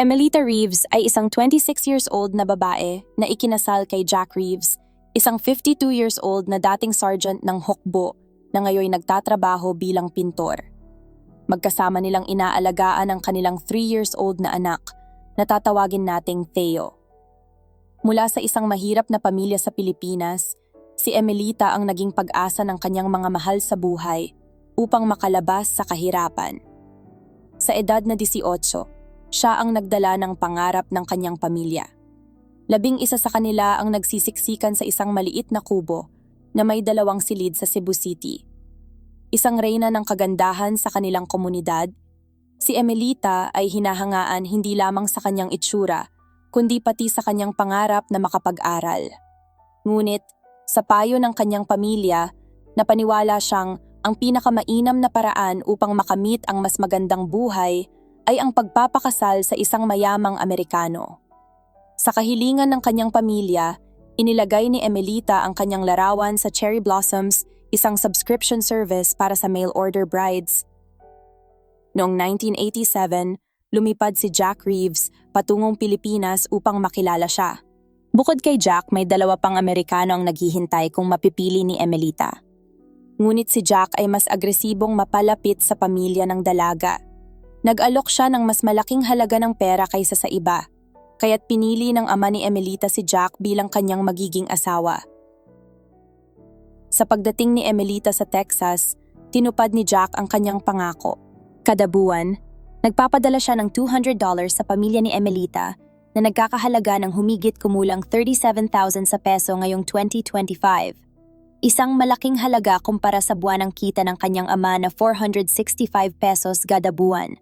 Emelita Reeves ay isang 26 years old na babae na ikinasal kay Jack Reeves, isang 52 years old na dating sergeant ng Hukbo na ngayon nagtatrabaho bilang pintor. Magkasama nilang inaalagaan ang kanilang 3 years old na anak na tatawagin nating Theo. Mula sa isang mahirap na pamilya sa Pilipinas, si Emelita ang naging pag-asa ng kanyang mga mahal sa buhay upang makalabas sa kahirapan. Sa edad na 18, siya ang nagdala ng pangarap ng kanyang pamilya. Labing isa sa kanila ang nagsisiksikan sa isang maliit na kubo na may dalawang silid sa Cebu City. Isang reyna ng kagandahan sa kanilang komunidad, si Emelita ay hinahangaan hindi lamang sa kanyang itsura, kundi pati sa kanyang pangarap na makapag-aral. Ngunit, sa payo ng kanyang pamilya, napaniwala siyang ang pinakamainam na paraan upang makamit ang mas magandang buhay ay ang pagpapakasal sa isang mayamang Amerikano. Sa kahilingan ng kanyang pamilya, inilagay ni Emelita ang kanyang larawan sa Cherry Blossoms, isang subscription service para sa mail order brides. Noong 1987, lumipad si Jack Reeves patungong Pilipinas upang makilala siya. Bukod kay Jack, may dalawa pang Amerikano ang naghihintay kung mapipili ni Emelita. Ngunit si Jack ay mas agresibong mapalapit sa pamilya ng dalaga Nag-alok siya ng mas malaking halaga ng pera kaysa sa iba, kaya't pinili ng ama ni Emelita si Jack bilang kanyang magiging asawa. Sa pagdating ni Emelita sa Texas, tinupad ni Jack ang kanyang pangako. Kada buwan, nagpapadala siya ng $200 sa pamilya ni Emelita na nagkakahalaga ng humigit kumulang 37,000 sa peso ngayong 2025. Isang malaking halaga kumpara sa buwan ng kita ng kanyang ama na 465 pesos kada buwan.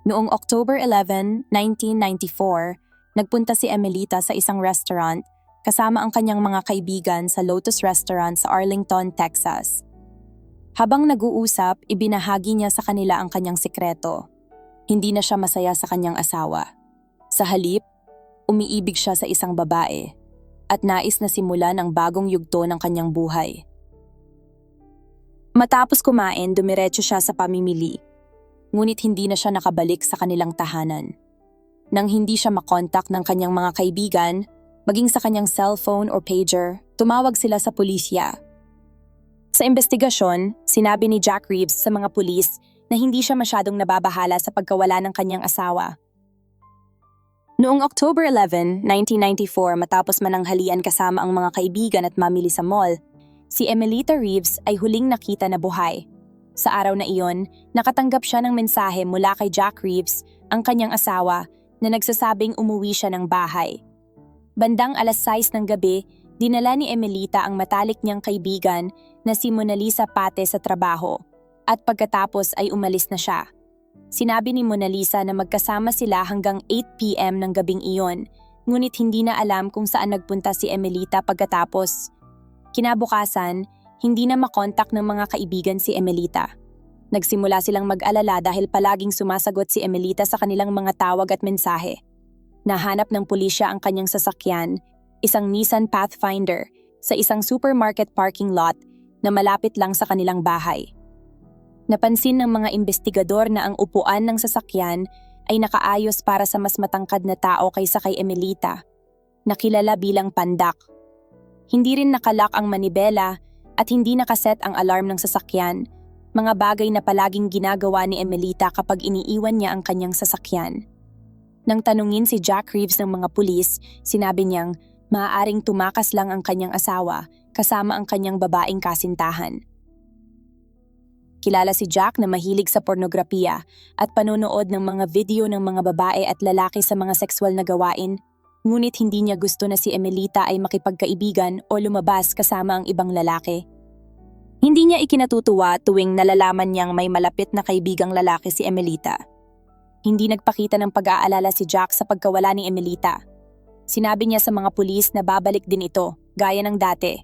Noong October 11, 1994, nagpunta si Emelita sa isang restaurant kasama ang kanyang mga kaibigan sa Lotus Restaurant sa Arlington, Texas. Habang nag-uusap, ibinahagi niya sa kanila ang kanyang sikreto. Hindi na siya masaya sa kanyang asawa. Sa halip, umiibig siya sa isang babae at nais na simulan ang bagong yugto ng kanyang buhay. Matapos kumain, dumiretso siya sa pamimili ngunit hindi na siya nakabalik sa kanilang tahanan. Nang hindi siya makontak ng kanyang mga kaibigan, maging sa kanyang cellphone or pager, tumawag sila sa pulisya. Sa investigasyon, sinabi ni Jack Reeves sa mga pulis na hindi siya masyadong nababahala sa pagkawala ng kanyang asawa. Noong October 11, 1994 matapos mananghalian kasama ang mga kaibigan at mamili sa mall, si Emelita Reeves ay huling nakita na buhay sa araw na iyon, nakatanggap siya ng mensahe mula kay Jack Reeves, ang kanyang asawa, na nagsasabing umuwi siya ng bahay. Bandang alas 6 ng gabi, dinala ni Emelita ang matalik niyang kaibigan na si Mona Lisa Pate sa trabaho at pagkatapos ay umalis na siya. Sinabi ni Mona Lisa na magkasama sila hanggang 8pm ng gabing iyon, ngunit hindi na alam kung saan nagpunta si Emelita pagkatapos. Kinabukasan, hindi na makontak ng mga kaibigan si Emelita. Nagsimula silang mag-alala dahil palaging sumasagot si Emelita sa kanilang mga tawag at mensahe. Nahanap ng pulisya ang kanyang sasakyan, isang Nissan Pathfinder, sa isang supermarket parking lot na malapit lang sa kanilang bahay. Napansin ng mga investigador na ang upuan ng sasakyan ay nakaayos para sa mas matangkad na tao kaysa kay Emelita, nakilala bilang pandak. Hindi rin nakalak ang manibela at hindi nakaset ang alarm ng sasakyan, mga bagay na palaging ginagawa ni Emelita kapag iniiwan niya ang kanyang sasakyan. Nang tanungin si Jack Reeves ng mga pulis, sinabi niyang maaaring tumakas lang ang kanyang asawa kasama ang kanyang babaeng kasintahan. Kilala si Jack na mahilig sa pornografiya at panonood ng mga video ng mga babae at lalaki sa mga sexual na gawain ngunit hindi niya gusto na si Emelita ay makipagkaibigan o lumabas kasama ang ibang lalaki. Hindi niya ikinatutuwa tuwing nalalaman niyang may malapit na kaibigang lalaki si Emelita. Hindi nagpakita ng pag-aalala si Jack sa pagkawala ni Emelita. Sinabi niya sa mga pulis na babalik din ito, gaya ng dati.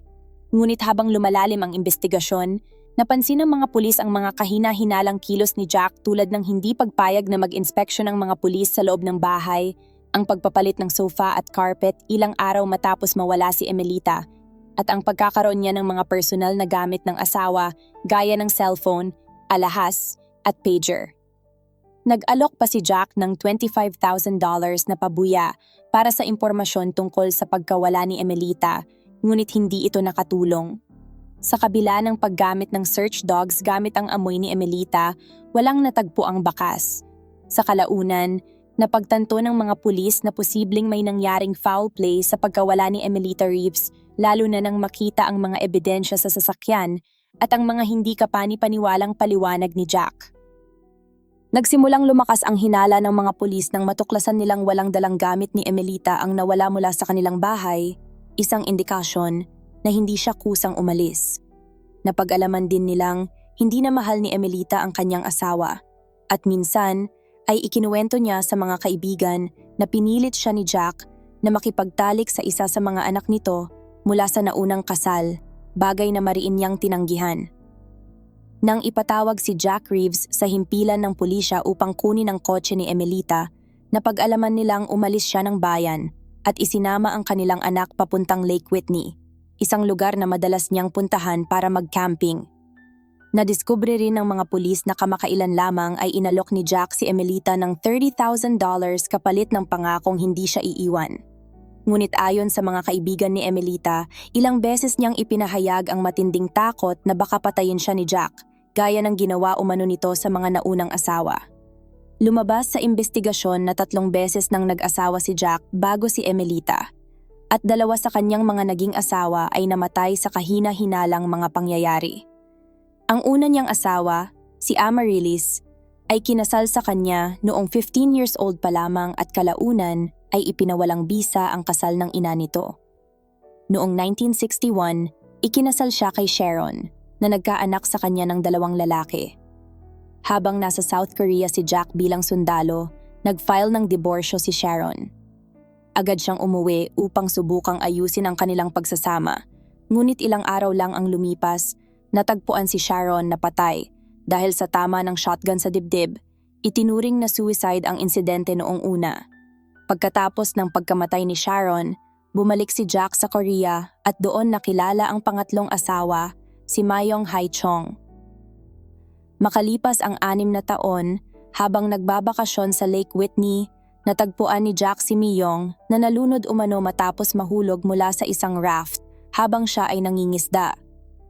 Ngunit habang lumalalim ang investigasyon, napansin ng mga pulis ang mga kahina-hinalang kilos ni Jack tulad ng hindi pagpayag na mag-inspeksyon ng mga pulis sa loob ng bahay ang pagpapalit ng sofa at carpet ilang araw matapos mawala si Emelita at ang pagkakaroon niya ng mga personal na gamit ng asawa gaya ng cellphone, alahas at pager. Nag-alok pa si Jack ng $25,000 na pabuya para sa impormasyon tungkol sa pagkawala ni Emelita, ngunit hindi ito nakatulong. Sa kabila ng paggamit ng search dogs gamit ang amoy ni Emelita, walang natagpo ang bakas. Sa kalaunan, napagtanto ng mga pulis na posibleng may nangyaring foul play sa pagkawala ni Emelita Reeves, lalo na nang makita ang mga ebidensya sa sasakyan at ang mga hindi kapani-paniwalang paliwanag ni Jack. Nagsimulang lumakas ang hinala ng mga pulis nang matuklasan nilang walang dalang gamit ni Emelita ang nawala mula sa kanilang bahay, isang indikasyon na hindi siya kusang umalis. Napag-alaman din nilang hindi na mahal ni Emelita ang kanyang asawa at minsan ay ikinuwento niya sa mga kaibigan na pinilit siya ni Jack na makipagtalik sa isa sa mga anak nito mula sa naunang kasal, bagay na mariin niyang tinanggihan. Nang ipatawag si Jack Reeves sa himpilan ng pulisya upang kunin ang kotse ni Emelita, napag-alaman nilang umalis siya ng bayan at isinama ang kanilang anak papuntang Lake Whitney, isang lugar na madalas niyang puntahan para mag-camping. Nadiskubre rin ng mga pulis na kamakailan lamang ay inalok ni Jack si Emelita ng $30,000 kapalit ng pangakong hindi siya iiwan. Ngunit ayon sa mga kaibigan ni Emelita, ilang beses niyang ipinahayag ang matinding takot na baka patayin siya ni Jack, gaya ng ginawa umano nito sa mga naunang asawa. Lumabas sa investigasyon na tatlong beses nang nag-asawa si Jack bago si Emelita, at dalawa sa kanyang mga naging asawa ay namatay sa kahina-hinalang mga pangyayari. Ang una niyang asawa, si Amaryllis, ay kinasal sa kanya noong 15 years old pa lamang at kalaunan ay ipinawalang bisa ang kasal ng ina nito. Noong 1961, ikinasal siya kay Sharon na nagkaanak sa kanya ng dalawang lalaki. Habang nasa South Korea si Jack bilang sundalo, nag-file ng diborsyo si Sharon. Agad siyang umuwi upang subukang ayusin ang kanilang pagsasama, ngunit ilang araw lang ang lumipas, natagpuan si Sharon na patay dahil sa tama ng shotgun sa dibdib, itinuring na suicide ang insidente noong una. Pagkatapos ng pagkamatay ni Sharon, bumalik si Jack sa Korea at doon nakilala ang pangatlong asawa, si Mayong Hai Chong. Makalipas ang anim na taon, habang nagbabakasyon sa Lake Whitney, natagpuan ni Jack si Miyong na nalunod umano matapos mahulog mula sa isang raft habang siya ay nangingisda.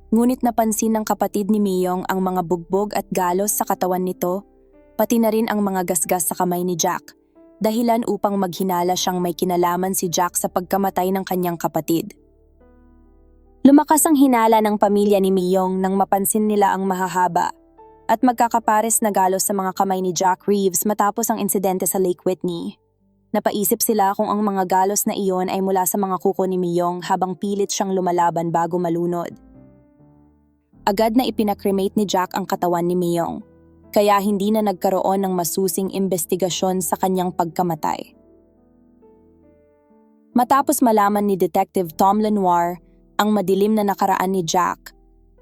Ngunit napansin ng kapatid ni Miyong ang mga bugbog at galos sa katawan nito, pati na rin ang mga gasgas sa kamay ni Jack dahilan upang maghinala siyang may kinalaman si Jack sa pagkamatay ng kanyang kapatid. Lumakas ang hinala ng pamilya ni Miyong nang mapansin nila ang mahahaba at magkakapares na galos sa mga kamay ni Jack Reeves matapos ang insidente sa Lake Whitney. Napaisip sila kung ang mga galos na iyon ay mula sa mga kuko ni Miyong habang pilit siyang lumalaban bago malunod. Agad na ipinakremate ni Jack ang katawan ni Miyong kaya hindi na nagkaroon ng masusing investigasyon sa kanyang pagkamatay. Matapos malaman ni Detective Tom Lenoir ang madilim na nakaraan ni Jack,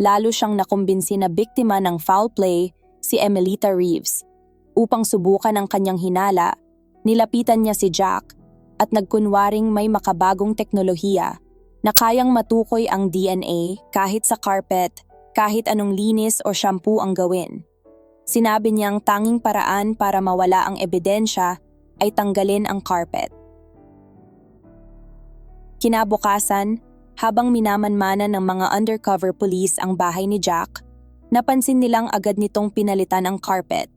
lalo siyang nakumbinsi na biktima ng foul play si Emelita Reeves. Upang subukan ang kanyang hinala, nilapitan niya si Jack at nagkunwaring may makabagong teknolohiya na kayang matukoy ang DNA kahit sa carpet, kahit anong linis o shampoo ang gawin. Sinabi niyang tanging paraan para mawala ang ebidensya ay tanggalin ang carpet. Kinabukasan, habang minamanmanan ng mga undercover police ang bahay ni Jack, napansin nilang agad nitong pinalitan ang carpet.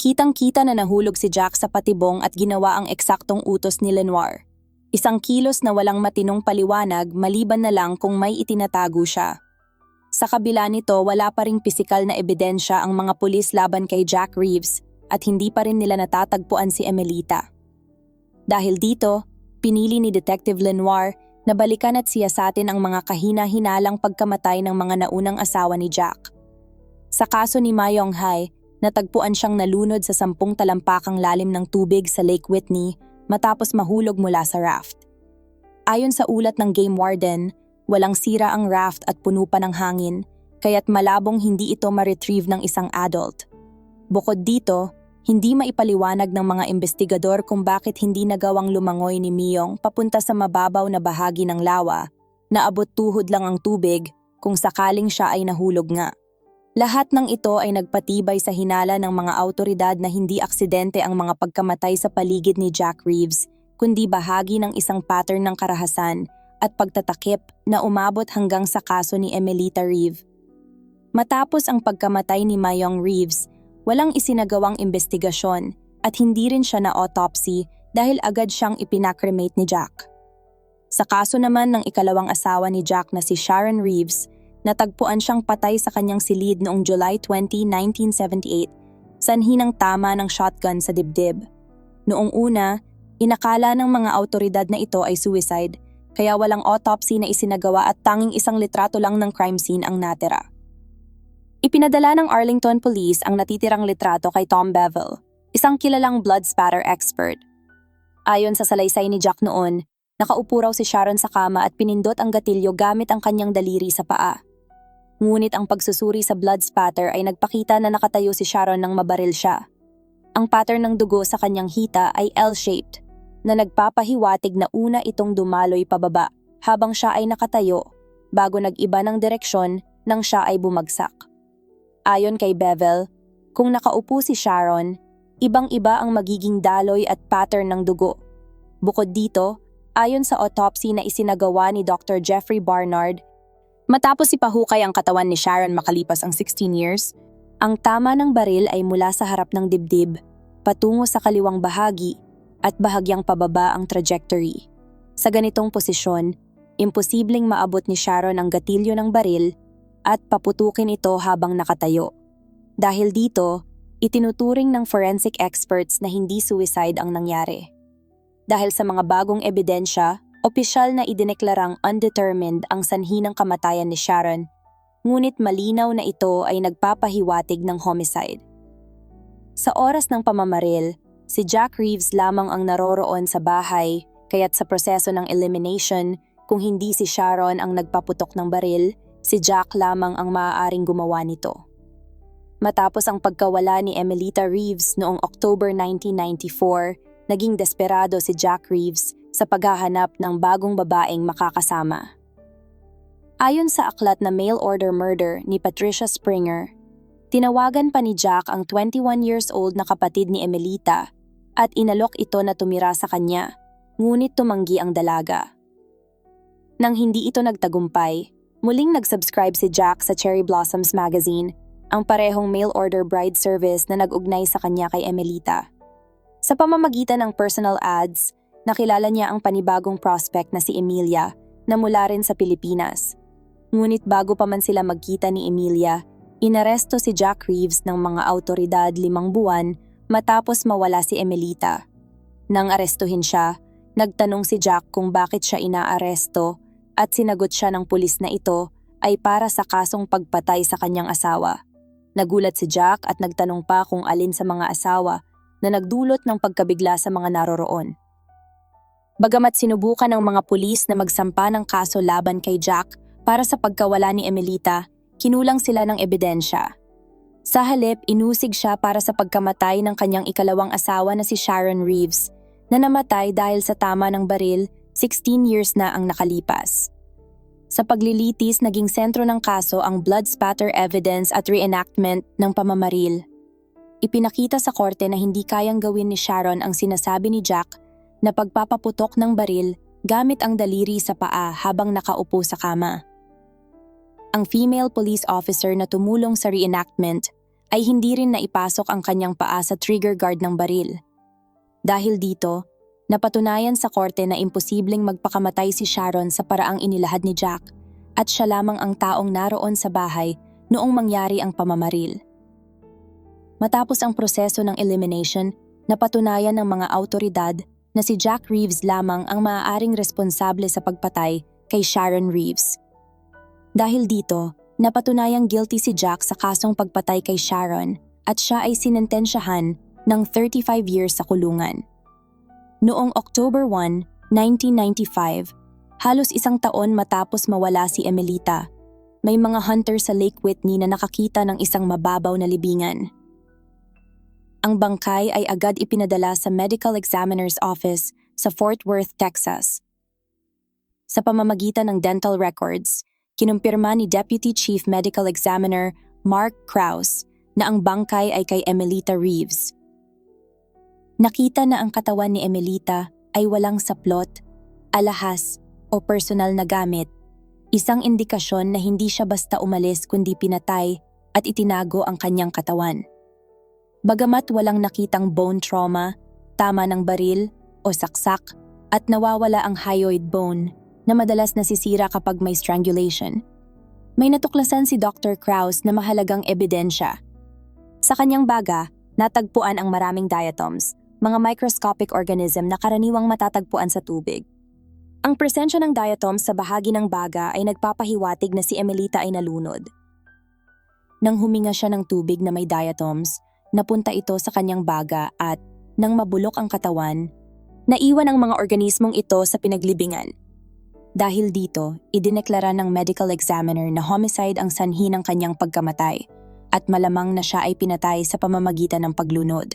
Kitang-kita na nahulog si Jack sa patibong at ginawa ang eksaktong utos ni Lenoir. Isang kilos na walang matinong paliwanag maliban na lang kung may itinatago siya. Sa kabila nito, wala pa ring pisikal na ebidensya ang mga pulis laban kay Jack Reeves at hindi pa rin nila natatagpuan si Emelita. Dahil dito, pinili ni Detective Lenoir na balikan at siyasatin ang mga kahina-hinalang pagkamatay ng mga naunang asawa ni Jack. Sa kaso ni Mayong Hai, natagpuan siyang nalunod sa sampung talampakang lalim ng tubig sa Lake Whitney matapos mahulog mula sa raft. Ayon sa ulat ng game warden, Walang sira ang raft at puno pa ng hangin, kaya't malabong hindi ito ma-retrieve ng isang adult. Bukod dito, hindi maipaliwanag ng mga investigador kung bakit hindi nagawang lumangoy ni Miyong papunta sa mababaw na bahagi ng lawa, na abot tuhod lang ang tubig kung sakaling siya ay nahulog nga. Lahat ng ito ay nagpatibay sa hinala ng mga autoridad na hindi aksidente ang mga pagkamatay sa paligid ni Jack Reeves, kundi bahagi ng isang pattern ng karahasan at pagtatakip na umabot hanggang sa kaso ni Emelita Reeve. Matapos ang pagkamatay ni Mayong Reeves, walang isinagawang investigasyon at hindi rin siya na autopsy dahil agad siyang ipinakremate ni Jack. Sa kaso naman ng ikalawang asawa ni Jack na si Sharon Reeves, natagpuan siyang patay sa kanyang silid noong July 20, 1978, sanhi ng tama ng shotgun sa dibdib. Noong una, inakala ng mga autoridad na ito ay suicide, kaya walang autopsy na isinagawa at tanging isang litrato lang ng crime scene ang natira. Ipinadala ng Arlington Police ang natitirang litrato kay Tom Bevel, isang kilalang blood spatter expert. Ayon sa salaysay ni Jack noon, nakaupo raw si Sharon sa kama at pinindot ang gatilyo gamit ang kanyang daliri sa paa. Ngunit ang pagsusuri sa blood spatter ay nagpakita na nakatayo si Sharon nang mabaril siya. Ang pattern ng dugo sa kanyang hita ay L-shaped, na nagpapahiwatig na una itong dumaloy pababa habang siya ay nakatayo bago nag-iba ng direksyon nang siya ay bumagsak. Ayon kay Bevel, kung nakaupo si Sharon, ibang-iba ang magiging daloy at pattern ng dugo. Bukod dito, ayon sa autopsy na isinagawa ni Dr. Jeffrey Barnard, matapos ipahukay ang katawan ni Sharon makalipas ang 16 years, ang tama ng baril ay mula sa harap ng dibdib, patungo sa kaliwang bahagi, at bahagyang pababa ang trajectory. Sa ganitong posisyon, imposibleng maabot ni Sharon ang gatilyo ng baril at paputukin ito habang nakatayo. Dahil dito, itinuturing ng forensic experts na hindi suicide ang nangyari. Dahil sa mga bagong ebidensya, opisyal na idineklarang undetermined ang sanhi ng kamatayan ni Sharon, ngunit malinaw na ito ay nagpapahiwatig ng homicide. Sa oras ng pamamaril, si Jack Reeves lamang ang naroroon sa bahay, kaya't sa proseso ng elimination, kung hindi si Sharon ang nagpaputok ng baril, Si Jack lamang ang maaaring gumawa nito. Matapos ang pagkawala ni Emelita Reeves noong October 1994, naging desperado si Jack Reeves sa paghahanap ng bagong babaeng makakasama. Ayon sa aklat na Mail Order Murder ni Patricia Springer, tinawagan pa ni Jack ang 21 years old na kapatid ni Emelita at inalok ito na tumira sa kanya, ngunit tumanggi ang dalaga. Nang hindi ito nagtagumpay, Muling nag-subscribe si Jack sa Cherry Blossoms Magazine, ang parehong mail-order bride service na nag-ugnay sa kanya kay Emelita. Sa pamamagitan ng personal ads, nakilala niya ang panibagong prospect na si Emilia na mula rin sa Pilipinas. Ngunit bago pa man sila magkita ni Emilia, inaresto si Jack Reeves ng mga autoridad limang buwan matapos mawala si Emelita. Nang arestuhin siya, nagtanong si Jack kung bakit siya inaaresto at sinagot siya ng pulis na ito ay para sa kasong pagpatay sa kanyang asawa. Nagulat si Jack at nagtanong pa kung alin sa mga asawa na nagdulot ng pagkabigla sa mga naroroon. Bagamat sinubukan ng mga pulis na magsampa ng kaso laban kay Jack para sa pagkawala ni Emelita, kinulang sila ng ebidensya. Sa halip, inusig siya para sa pagkamatay ng kanyang ikalawang asawa na si Sharon Reeves, na namatay dahil sa tama ng baril 16 years na ang nakalipas. Sa paglilitis, naging sentro ng kaso ang blood spatter evidence at reenactment ng pamamaril. Ipinakita sa korte na hindi kayang gawin ni Sharon ang sinasabi ni Jack na pagpapaputok ng baril gamit ang daliri sa paa habang nakaupo sa kama. Ang female police officer na tumulong sa reenactment ay hindi rin naipasok ang kanyang paa sa trigger guard ng baril. Dahil dito, Napatunayan sa korte na imposibleng magpakamatay si Sharon sa paraang inilahad ni Jack at siya lamang ang taong naroon sa bahay noong mangyari ang pamamaril. Matapos ang proseso ng elimination, napatunayan ng mga autoridad na si Jack Reeves lamang ang maaaring responsable sa pagpatay kay Sharon Reeves. Dahil dito, napatunayang guilty si Jack sa kasong pagpatay kay Sharon at siya ay sinentensyahan ng 35 years sa kulungan. Noong October 1, 1995, halos isang taon matapos mawala si Emelita, may mga hunter sa Lake Whitney na nakakita ng isang mababaw na libingan. Ang bangkay ay agad ipinadala sa Medical Examiner's Office sa Fort Worth, Texas. Sa pamamagitan ng dental records, kinumpirma ni Deputy Chief Medical Examiner Mark Krause, na ang bangkay ay kay Emelita Reeves. Nakita na ang katawan ni Emelita ay walang saplot, alahas o personal na gamit. Isang indikasyon na hindi siya basta umalis kundi pinatay at itinago ang kanyang katawan. Bagamat walang nakitang bone trauma, tama ng baril o saksak at nawawala ang hyoid bone na madalas nasisira kapag may strangulation. May natuklasan si Dr. Krause na mahalagang ebidensya. Sa kanyang baga, natagpuan ang maraming diatoms, mga microscopic organism na karaniwang matatagpuan sa tubig. Ang presensya ng diatoms sa bahagi ng baga ay nagpapahiwatig na si Emelita ay nalunod. Nang huminga siya ng tubig na may diatoms, napunta ito sa kanyang baga at, nang mabulok ang katawan, naiwan ang mga organismong ito sa pinaglibingan. Dahil dito, idineklara ng medical examiner na homicide ang sanhi ng kanyang pagkamatay at malamang na siya ay pinatay sa pamamagitan ng paglunod.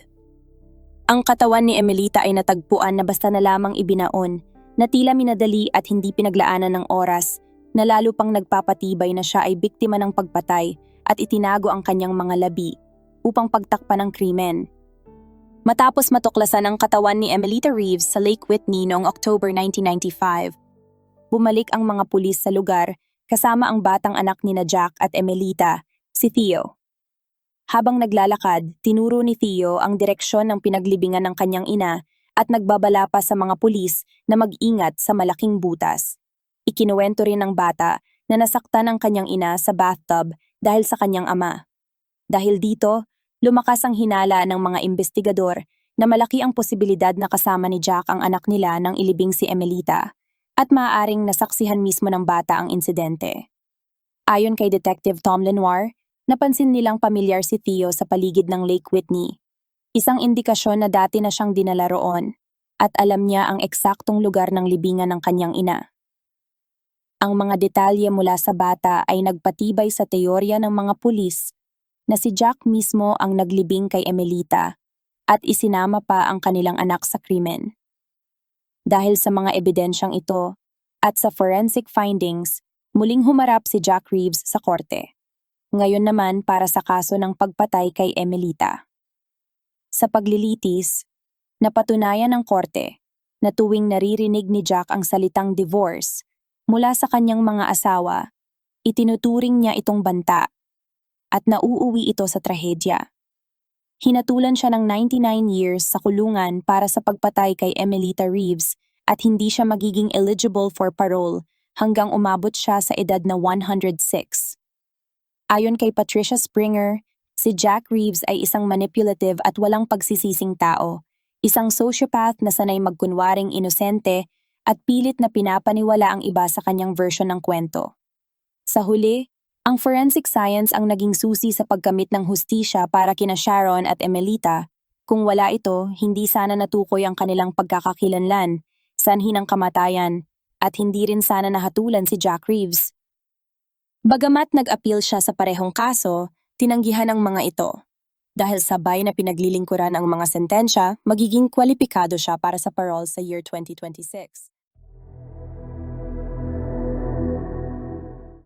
Ang katawan ni Emelita ay natagpuan na basta na lamang ibinaon, na tila minadali at hindi pinaglaanan ng oras, na lalo pang nagpapatibay na siya ay biktima ng pagpatay at itinago ang kanyang mga labi upang pagtakpan ng krimen. Matapos matuklasan ang katawan ni Emelita Reeves sa Lake Whitney noong October 1995, bumalik ang mga pulis sa lugar kasama ang batang anak ni na Jack at Emelita, si Theo. Habang naglalakad, tinuro ni Theo ang direksyon ng pinaglibingan ng kanyang ina at nagbabala pa sa mga pulis na mag-ingat sa malaking butas. Ikinuwento rin ng bata na nasaktan ang kanyang ina sa bathtub dahil sa kanyang ama. Dahil dito, lumakas ang hinala ng mga investigador na malaki ang posibilidad na kasama ni Jack ang anak nila nang ilibing si Emelita at maaaring nasaksihan mismo ng bata ang insidente. Ayon kay Detective Tom Lenoir, napansin nilang pamilyar si Theo sa paligid ng Lake Whitney. Isang indikasyon na dati na siyang dinala roon at alam niya ang eksaktong lugar ng libingan ng kanyang ina. Ang mga detalye mula sa bata ay nagpatibay sa teorya ng mga pulis na si Jack mismo ang naglibing kay Emelita at isinama pa ang kanilang anak sa krimen. Dahil sa mga ebidensyang ito at sa forensic findings, muling humarap si Jack Reeves sa korte ngayon naman para sa kaso ng pagpatay kay Emelita. Sa paglilitis, napatunayan ng korte na tuwing naririnig ni Jack ang salitang divorce mula sa kanyang mga asawa, itinuturing niya itong banta at nauuwi ito sa trahedya. Hinatulan siya ng 99 years sa kulungan para sa pagpatay kay Emelita Reeves at hindi siya magiging eligible for parole hanggang umabot siya sa edad na 106. Ayon kay Patricia Springer, si Jack Reeves ay isang manipulative at walang pagsisising tao, isang sociopath na sanay magkunwaring inosente at pilit na pinapaniwala ang iba sa kanyang version ng kwento. Sa huli, ang forensic science ang naging susi sa pagkamit ng hustisya para kina Sharon at Emelita. Kung wala ito, hindi sana natukoy ang kanilang pagkakakilanlan, sanhi ng kamatayan, at hindi rin sana nahatulan si Jack Reeves. Bagamat nag-appeal siya sa parehong kaso, tinanggihan ang mga ito. Dahil sabay na pinaglilingkuran ang mga sentensya, magiging kwalipikado siya para sa parole sa year 2026.